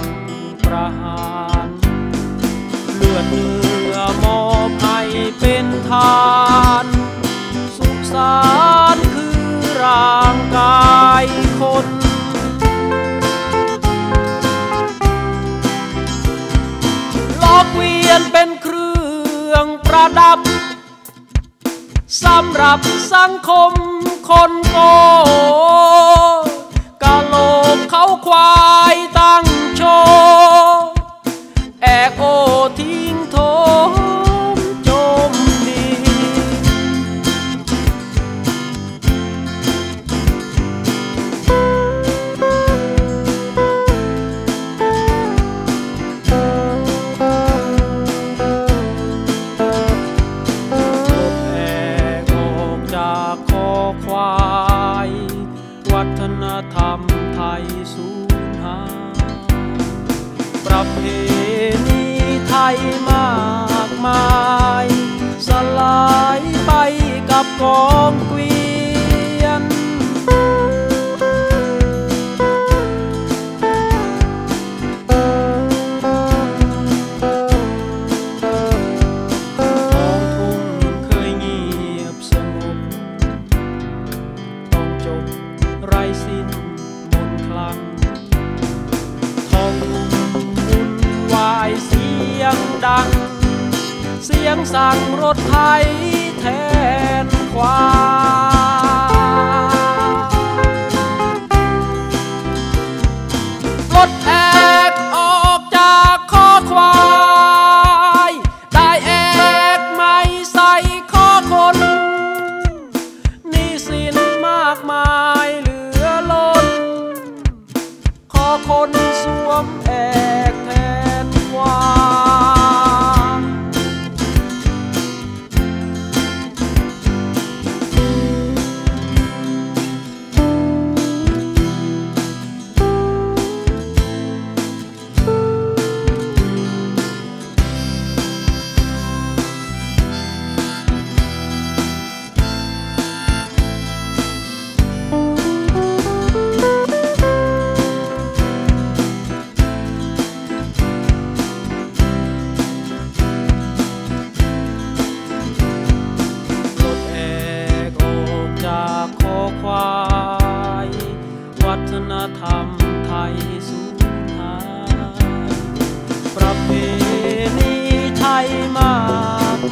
งประหารเลือดเนื้อมอบให้เป็นทาน สุสานคือร่างกายคนล้อเกวียนเป็นเครื่องประดับสำหรับสังคมคนโง่ก ประเพณีไทยมากมาย สลายไปกับกองเกวีย ดัง เสียงสั่งรถไทยแทนควายรถแอกออกจากคอควาย ได้แอกไม่ใส่คอคนหนี่สินมากมายเหลือล้นขอคนสวมแอก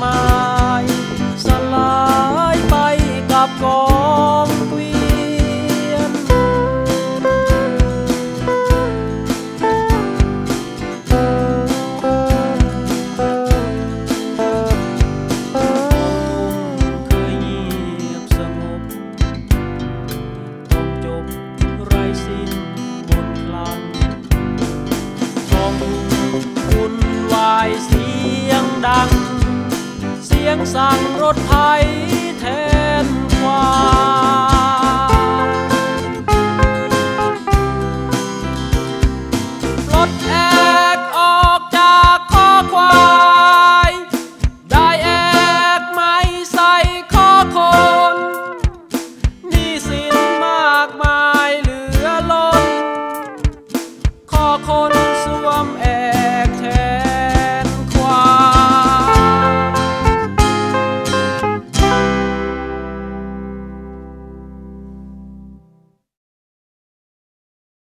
มายสลายไปกับกองเกวียนเคยเงียบสงบต้องจบไรสิ้นบนคลังทองทุ่งวุ่นวายเสียงดัง ยงสั่งรถไทย